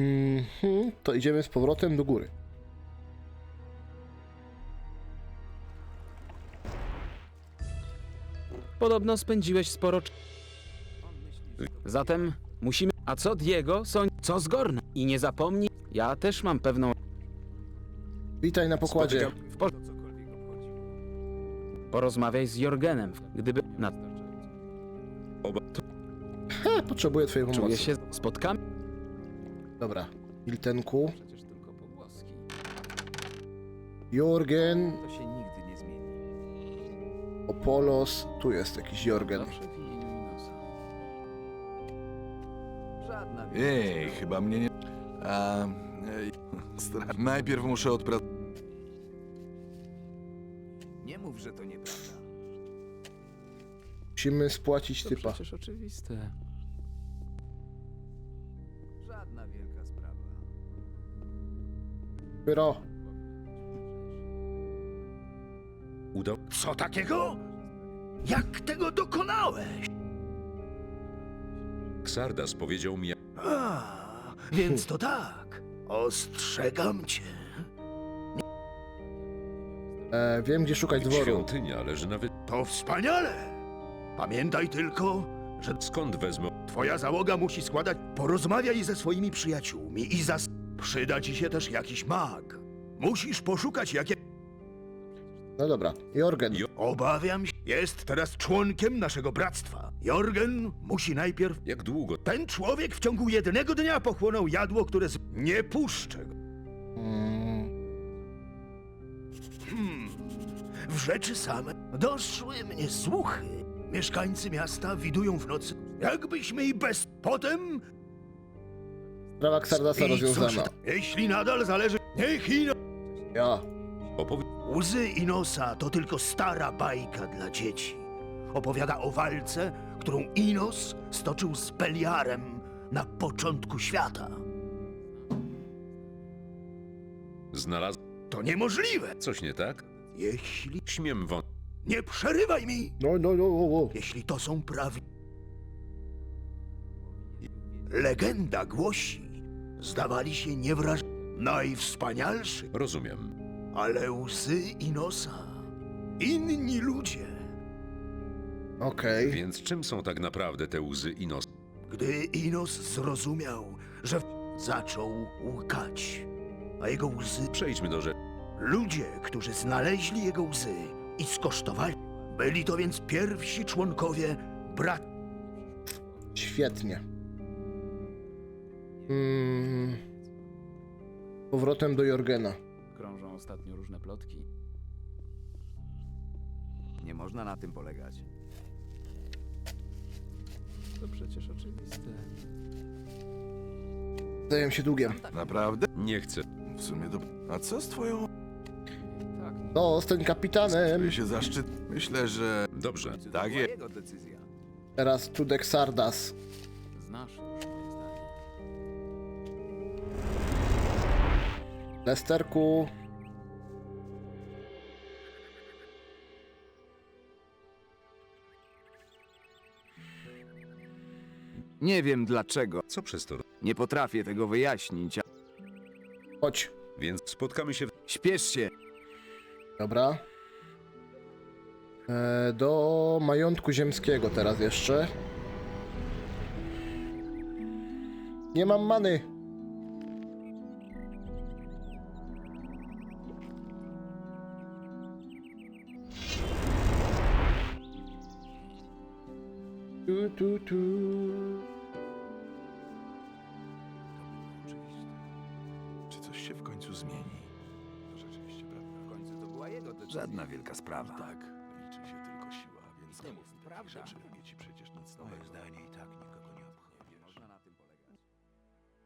Mhm, to idziemy z powrotem do góry. Podobno spędziłeś sporo czasu. Zatem musimy... A co Diego? Sądzi... Co z Gornem? I nie zapomnij, ja też mam pewną... Witaj na pokładzie. W por... Porozmawiaj z Jorgenem, gdyby... Na... Ha, potrzebuję twojej Czuję pomocy. się... Spotkamy... Dobra. Hiltenku. Przecież tylko pogłoski. Jorgen. To się nigdy nie zmieni. Opolos. Tu jest jakiś Jorgen. Zawsze w imieniu Inosa. Żadna Ej, chyba mnie nie... A, ej, stra- Najpierw muszę odpracować... Nie mów, że to nieprawda. Musimy spłacić To typa. przecież oczywiste. Żadna wielka sprawa. Pyro. Udał... Co takiego? Jak tego dokonałeś? Xardas powiedział mi, A, więc to tak. Ostrzegam cię. E, wiem, gdzie szukać jak dworu. świątynia leży nawet... To wspaniale. Pamiętaj tylko, że Skąd wezmę... twoja załoga musi składać. Porozmawiaj ze swoimi przyjaciółmi i zas... Przyda ci się też jakiś mag. Musisz poszukać jakie... No dobra. Jorgen. Jo- Obawiam się, jest teraz członkiem naszego bractwa. Jorgen musi najpierw Jak długo... Ten człowiek w ciągu jednego dnia pochłonął jadło, które z... Nie puszczę go. Mm, Hmm. W rzeczy same doszły mnie słuchy. Mieszkańcy miasta widują w nocy, jakbyśmy i bez... Potem... sprawa Xardasa I cóż rozwiązana. to? Jeśli nadal zależy... Niech ino... Ja. Opowie... Łzy Inosa to tylko stara bajka dla dzieci. Opowiada o walce, którą Inos stoczył z Beliarem na początku świata. Znalazł... To niemożliwe, Coś nie tak? jeśli... Śmiem wąt... Nie przerywaj mi! No, no, no, no, no. jeśli to są prawi. Legenda głosi, zdawali się niewraż... najwspanialszy, Rozumiem. ale łzy Inosa, inni ludzie. Okej. Więc czym są tak naprawdę te łzy i nos? Gdy Inos zrozumiał, że zaczął łkać, a jego łzy... Przejdźmy do rzeczy. Ludzie, którzy znaleźli jego łzy i skosztowali, byli to więc pierwsi członkowie brat... Świetnie. Mm, powrotem do Jorgena. Krążą ostatnio różne plotki. Nie można na tym polegać. To przecież oczywiste. Zdaję się długiem. Naprawdę? Nie chcę. W sumie to... A co z twoją... No, z tym kapitanem. Czuję się zaszczyt... Myślę, że... Dobrze. Tak jest. Jego decyzja. Teraz Tudek Sardas. znasz już moje zdanie. Lesterku. Nie wiem dlaczego. Co przez to? Nie potrafię tego wyjaśnić. a- Chodź. Więc spotkamy się... W... Śpiesz się. Dobra. E, do majątku ziemskiego teraz jeszcze. Nie mam many. Tu, tu, tu. Wielka sprawa. Tak, liczy się tylko siła, więc nie mów mi takich prawda. rzeczy. Mnie ci przecież nic nowego. zdanie i tak nikogo nie obchodzi. Nie można na tym polegać.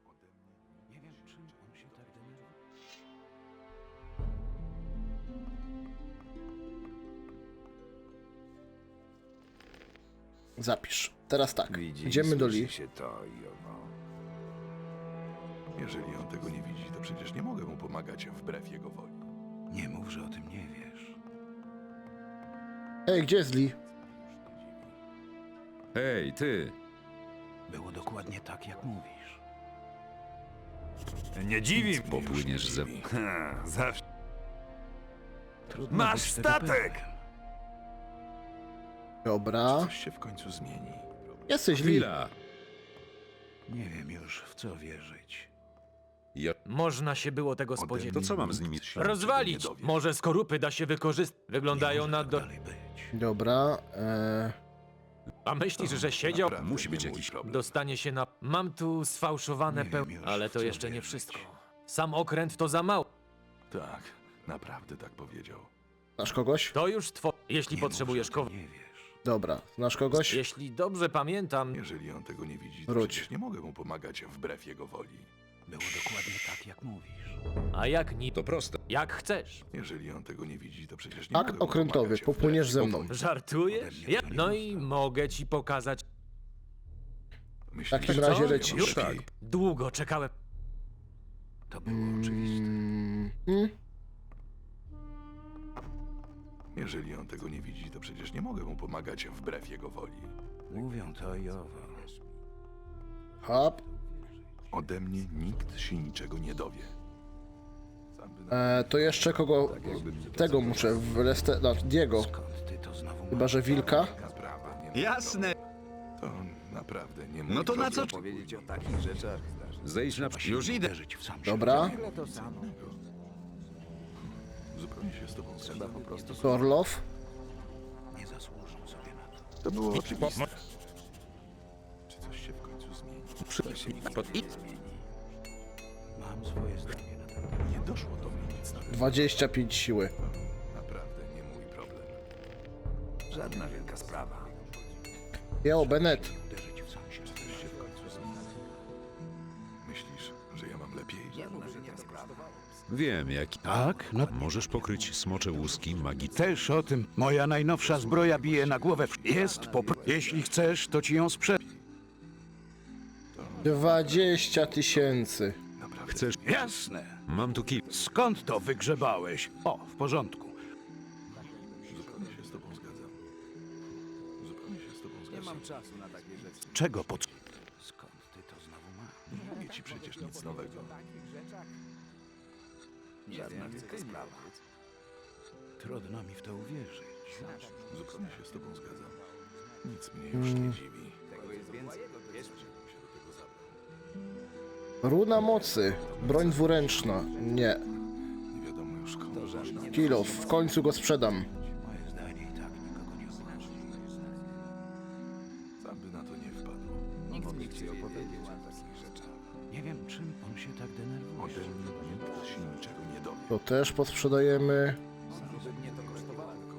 Ode mnie Nie wiem, czym on się tak denerwuje. Zapisz. Teraz tak. Widzi, Idziemy do słyszy Li. się to i owo. Jeżeli on tego nie widzi, to przecież nie mogę mu pomagać wbrew jego woli. Nie mów, że o tym nie wiesz. Ej, gdzie jest Li? Hej, ty! Było dokładnie tak, jak mówisz. Nie dziwi mnie. Popłyniesz ze- Ha, Zawsze. Trudno Masz być tego statek! pewnym. Dobra. Coś się w końcu zmieni. Jesteś Lee. Chwila! Nie wiem już, w co wierzyć. Ja... Można się było tego spodziewać. To co mam z nimi? Rozwalić! Może skorupy da się wykorzystać. Wyglądają na do... tak dalej być. Dobra. E, A myślisz, że siedział? Naprawdę Musi być nie mój jakiś problem. Dostanie się na... Mam tu sfałszowane Nie peł... wiem już, Ale w to co jeszcze nie wierzyć. wszystko. Sam okręt to za mało. Tak, naprawdę tak powiedział. znasz kogoś? To już two... Jeśli Nie potrzebujesz mów, że o kogo... tym Nie wiesz. Dobra. Znasz kogoś? Jeśli dobrze pamiętam... Jeżeli on tego nie widzi, to Wróć. przecież nie mogę mu pomagać wbrew jego woli. Było dokładnie tak, jak mówisz. A jak ni... To proste. Jak chcesz. Jeżeli on tego nie widzi, to przecież nie Akt okrętowy. Popłyniesz ze mną. Żartujesz? Ja... No i mogę ci pokazać... Myślisz, W takim razie co? leci. Już Tak. Długo czekałem... To było oczywiste. Mm, mm. Jeżeli on tego nie widzi, to przecież nie mogę mu pomagać wbrew jego woli. Mówią to i owo. Hop. Ode mnie nikt się niczego nie dowie. Sam by na... E, to jeszcze kogo... Tego muszę w Leste... No, Diego. Skąd ty to znowu Chyba, że Wilka. Taka sprawa. Nie Jasne. To naprawdę nie mój No to na co? problem. Powiedzieć o takich rzeczach. Zejdź na... Już idę. Wierzyć w sam Dobra. Zupełnie się z tobą zgadzam. Orlow. Nie zasłużą sobie na to. To było oczywiste. Czy coś się w końcu zmieni? Pod... I... Mam 25 siły. Naprawdę nie mój problem. Żadna wielka sprawa. Yo, Bennett. Uderzyć w sam siebie. Coś się w końcu zmieni. Myślisz, że ja mam lepiej? Wiem, jaki... Tak, no Możesz pokryć smocze łuski magii... też o tym. Moja najnowsza zbroja bije na głowę. Jest popr... Jeśli chcesz, to ci ją sprzedam. 20 tysięcy. Naprawdę. Chcesz... Jasne. Mam tu kilka. Skąd to wygrzebałeś? O, w porządku. Zupełnie się z tobą zgadzam. Zupełnie się z tobą zgadzam. Czego pod... Skąd ty to znowu masz? Nie mówię ci przecież nic nowego. Żadna wielka sprawa. Trudno mi w to uwierzyć. Zupełnie się z tobą zgadzam. Nic mnie już nie dziwi. się do tego zabrał. Runa mocy. Broń dwuręczna. Nie. Nie wiadomo już komu. Kilo. W końcu go sprzedam. Nie nie wiem, czym on się tak denerwuje. Ode mnie nikt się niczego nie dowie. To też posprzedajemy.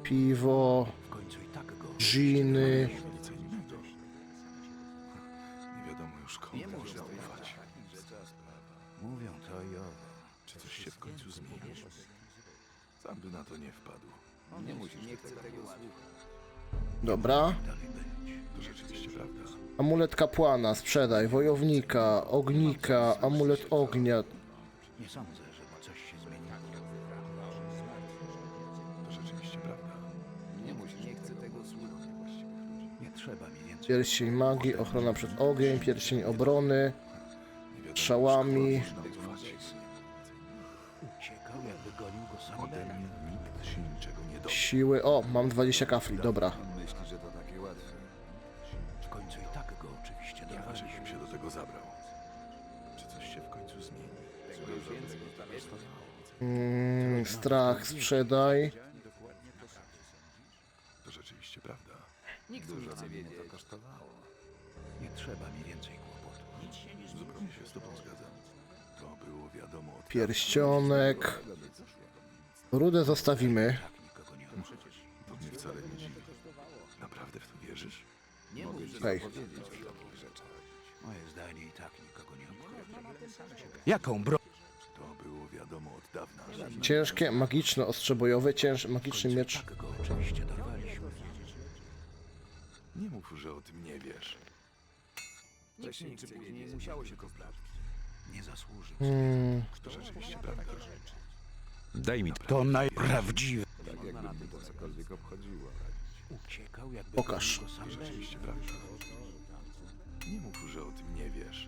Piwo. Dżiny. Dobra. Dalej być. To rzeczywiście prawda. Amulet kapłana. Sprzedaj. Wojownika. Ognika. Amulet ognia. Nie sądzę, żeby coś się zmieniło. To rzeczywiście prawda. Nie trzeba mi więcej. Pierścień magii. Ochrona przed ogień. Pierścień obrony. Nie. Uciekał, jakby gonił go sam nie dowie. Siły. O, mam 20 kafli. Dobra. Strach. Sprzedaj. To rzeczywiście prawda. Nie trzeba mi więcej kłopotów. Zupełnie się z tobą zgadzam. To było wiadomo od Pierścionek. Rudę zostawimy. Tak nikogo nie. To mnie wcale nie dziwi. Naprawdę w to wierzysz? Hej. Moje zdanie i tak nikogo nie obchodzi. Jaką broń? Dawna. Ciężkie, magiczne, ostrzebojowe, cięż, magiczny miecz. tak go oczywiście dorwaliśmy. Nie mów, że o tym nie wiesz. Nie zasłużył. Mm, To rzeczywiście prawda. Daj mi... To najprawdziwe. Uciekał, jakby Pokaż. gonił go sam Bela. Rzeczywiście prawda. Nie mów, że o tym nie wiesz.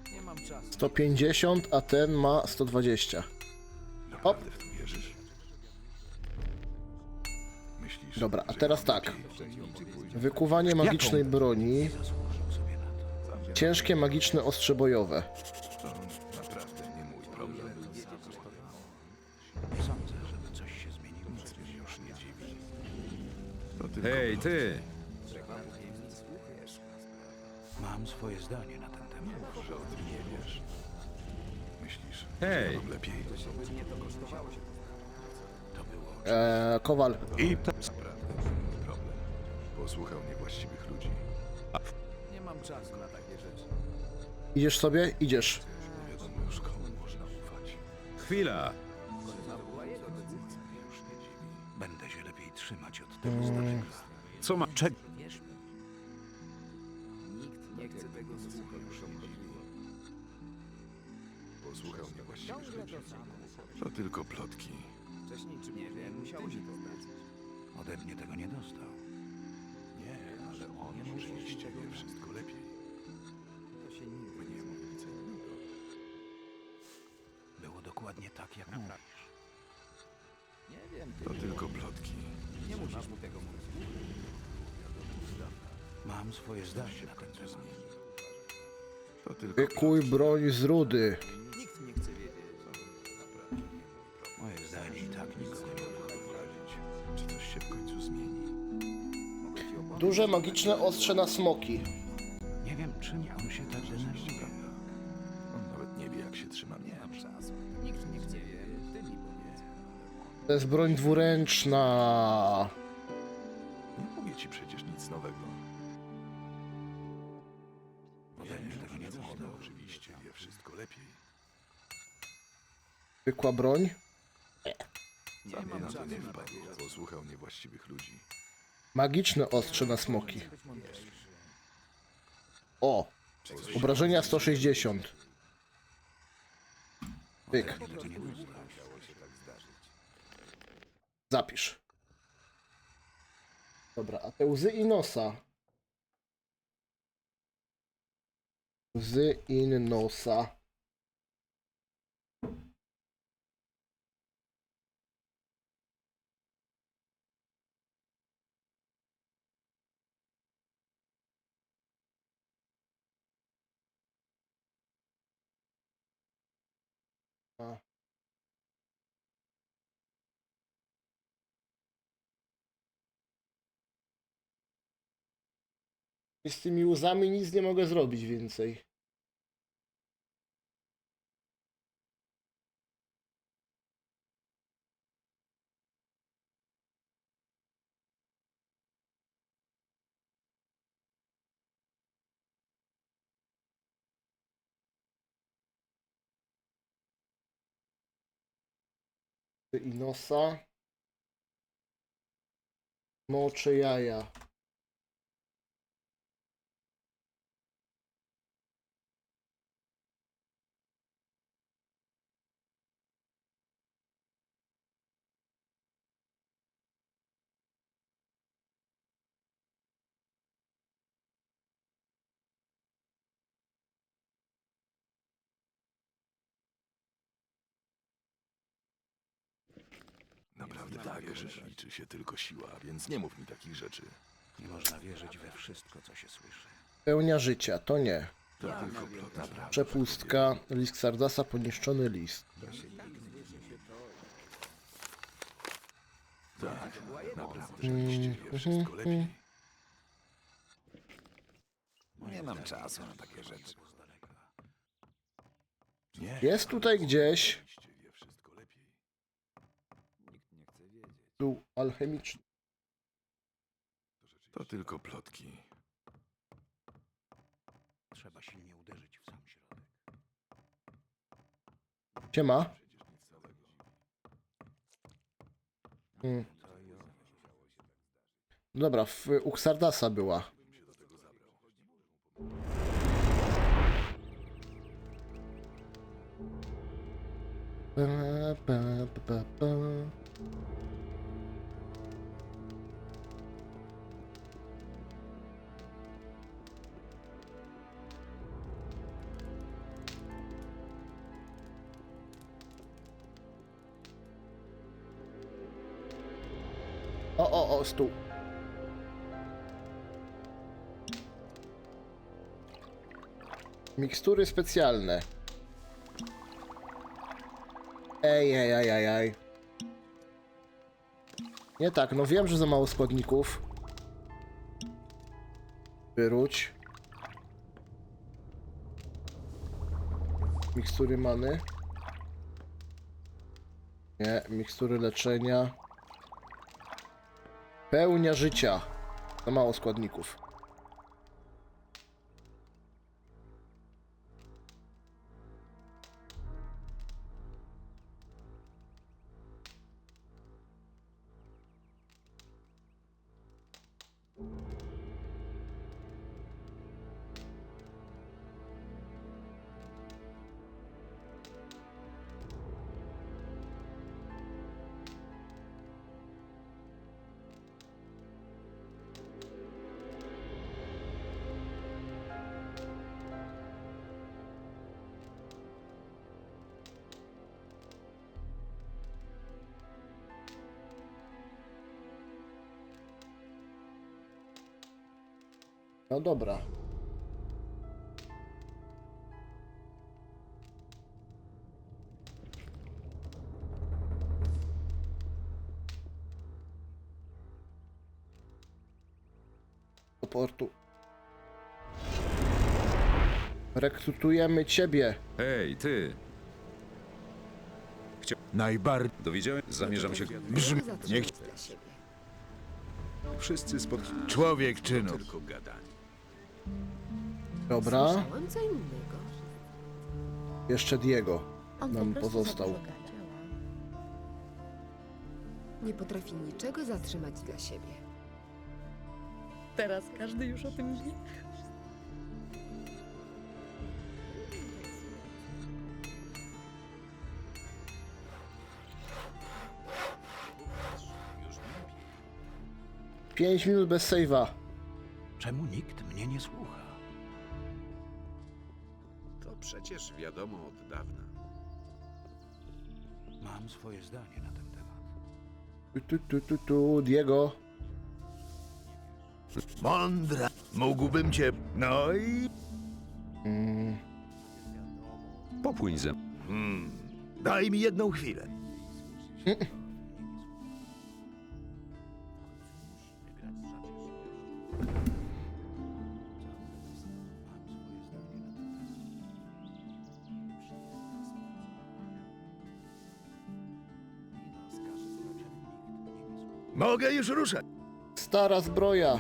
150, a ten ma 120. Naprawdę w to wierzysz? Myślisz, Dobra, a że teraz ja tak. Wykuwanie magicznej broni. Ciężkie magiczne ostrze bojowe. To naprawdę nie mój problem. Sądzę, żeby coś się zmieniło. Nic mnie już nie dziwi. To tylko Hej, ty! Mam swoje zdanie Hej! mam lepiej? Eee, kowal. I. Naprawdę problem. Posłuchał niewłaściwych ludzi. Idziesz sobie? Idziesz. Nie wiadomo już komu można ufać. Chwila! Mnie już nie dziwi. Będę się lepiej trzymać od tego z daleka. Co ma... Czek... Posłuchał niewłaściwych ludzi. To tylko plotki. Ode mnie tego nie dostał. Nie, ale on oczywiście wie wszystko lepiej. Mnie mówi co innego. Było dokładnie tak, jak mówisz. To tylko plotki. Mam swoje zdanie na ten temat. To tylko Wykuj broń z rudy. Duże magiczne ostrze na smoki. Nie wiem, czym on się tak denerwuje. On nawet nie wie, jak się trzyma mnie. To jest broń dwuręczna. Nie mówię ci przecież nic nowego. Mnie tego nie. On oczywiście wie wszystko lepiej. Zwykła broń. Nie wpadł. Posłuchał niewłaściwych ludzi. Magiczne ostrze na smoki. O! Obrażenia 160. Pyk. Zapisz. Dobra, a te łzy i nosa. Łzy in nosa. Z tymi łzami nic nie mogę zrobić więcej. I nosa. Mocze jaja. Naprawdę tak wierzysz, liczy się tylko siła, więc nie mów mi takich rzeczy. Nie można wierzyć we wszystko, co się słyszy. Pełnia życia, to nie. To tylko plotki. Przepustka, list Sardasa, poniszczony list. Tak, naprawdę rzeczywiście wie wszystko lepiej. Nie mam czasu na takie rzeczy. Nie, Jest tutaj gdzieś oczywiście wie wszystko lepiej. Był alchemiczny. To tylko plotki. Trzeba silnie uderzyć w sam środek. Siema. Hmm. Dobra, w, u Xardasa była. Pa, pa, pa, pa. Stół. Mikstury specjalne. Ej, ej, ej, ej, ej. Nie tak, no wiem, że za mało składników. Wyróć. Mikstury many. Nie, mikstury leczenia. Pełnia życia. Za mało składników. No dobra. Do portu. Rekrutujemy ciebie. Hej, ty! Najbardziej Dowiedziałem, zamierzam się... brzmi... Niech. Wszyscy spotkali człowiek czynów. Tylko gadanie. Dobra. Słyszałam co innego. Jeszcze Diego. On Nam po prostu pozostał. za dużo gada. Nie potrafi niczego zatrzymać dla siebie. Teraz każdy już o tym wie. Pięć minut bez save'a. Czemu nikt przecież wiadomo od dawna. Mam swoje zdanie na ten temat. Tu, tu, tu, tu. Diego. Mądra. Mógłbym cię... No i... Mm, Popłyń ze Hmm. Daj mi jedną chwilę. Mogę już ruszać. stara zbroja.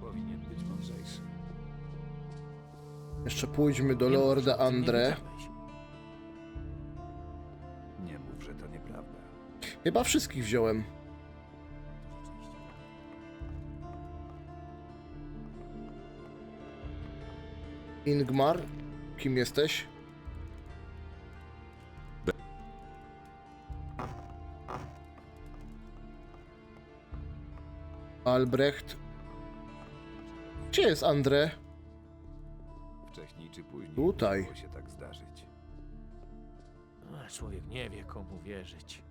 powinien być mądrzejszy. Jeszcze pójdźmy do Lorda Andre. Nie mów, że to nieprawda. Chyba wszystkich wziąłem. Ingmar, kim jesteś? Albrecht. Gdzie jest Andre? Wcześniej czy później Tutaj. mogło się tak zdarzyć. Ach, Człowiek nie wie, komu wierzyć.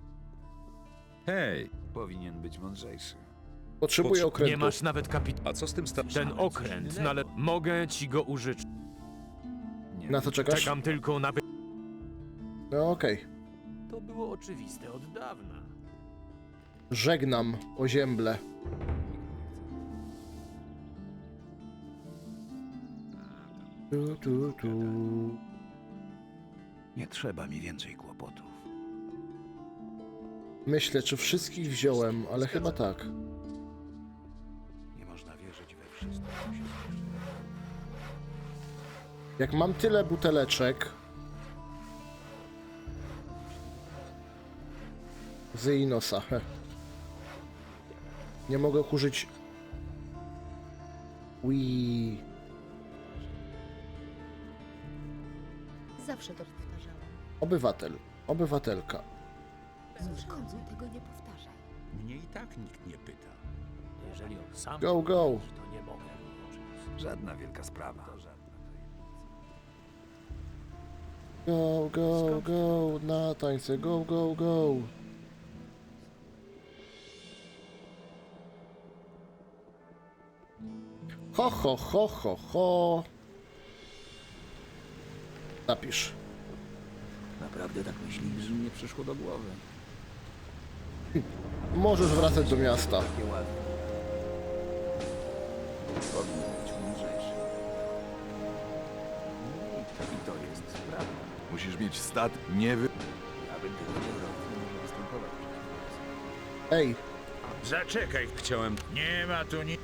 Hej! Powinien być mądrzejszy. Potrzebuję Potrze- okrętu. Nie masz nawet kapit... A co z tym sta... Ten okręt, no ale mogę ci go użyczyć. Nie Na co czekasz? Czekam tylko na... No okej. To było oczywiste od dawna. Żegnam ozięble. Tu, tu, tu. Nie trzeba mi więcej kłopotów. Myślę, czy wszystkich wziąłem, ale chyba tak. Nie można wierzyć we wszystko, co się. Jak mam tyle buteleczek z Inosa, he. nie mogę użyć Wii. Zawsze to powtarzałam. Obywatel, obywatelka. Tego nie powtarzaj. Mnie i tak nikt nie pyta. Jeżeli on sam Go, go. to nie mogę. Żadna wielka sprawa. To żadna. Go, go, go, na tańce, go, go, go. Ho, ho, ho, ho, ho. Napisz. Naprawdę tak myślisz? Mi nie przyszło do głowy. Możesz wracać do miasta. Być mądrzejszy. No I to jest sprawa. Musisz mieć stat... Nie wy... Ja bym tego nie robił. Nie może występować przeciwko Ej, Zaczekaj, chciałem. Nie ma tu ni...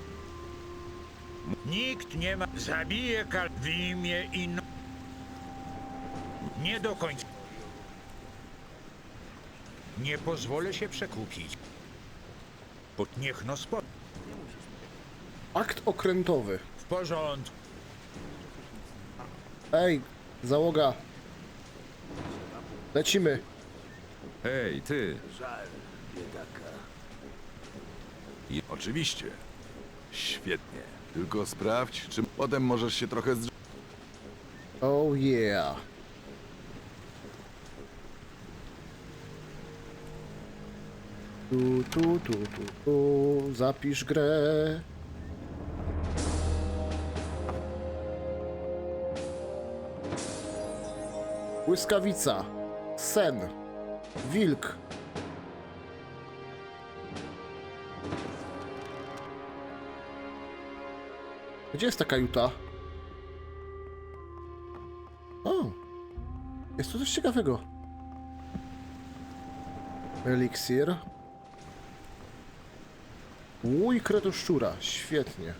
Nikt nie ma... Zabije kal w imię inno... Nie do końca. Nie pozwolę się przekupić. Bo niech no spo... akt okrętowy. W porządku. Ej, załoga. Lecimy. Hej, ty! Żal, biedaka. Oczywiście. Świetnie. Tylko sprawdź, czy potem możesz się trochę zdrzeć. Oh yeah. Tu, tu, tu, tu, tu. Zapisz grę. Błyskawica. Sen. Wilk. Gdzie jest ta kajuta? O! Jest tu coś ciekawego. Eliksir. Łój kretoszczura. Świetnie.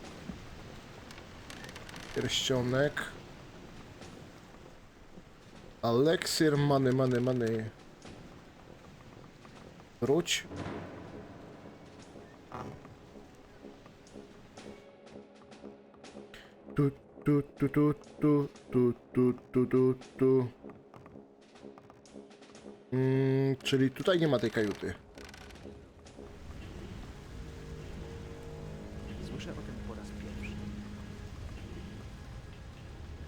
Pierścionek. Aleksir, many, many, many. Wróć. Tu, tu, tu, tu, tu, tu, tu, tu, tu, tu. Mm, czyli tutaj nie ma tej kajuty.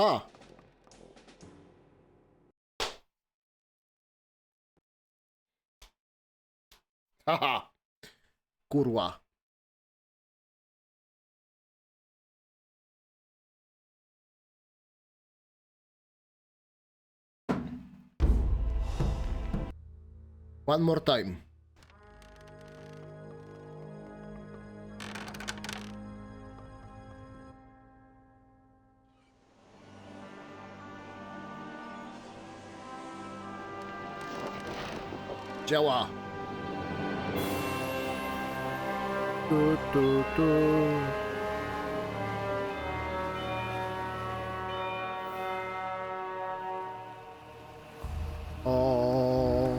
Aha. Haha. Kurwa. One more time. Działa. Tu, tu, tu. O.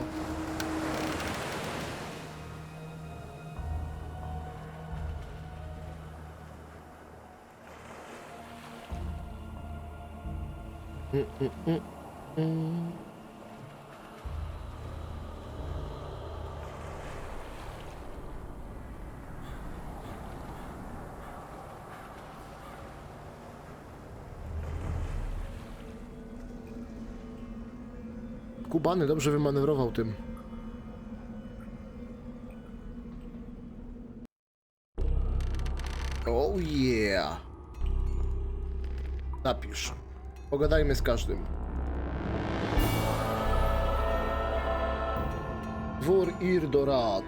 Mm, mm, mm, mm. Kubany dobrze wymanewrował tym. Oh yeah. Napisz. Pogadajmy z każdym. Dwór Irdorat.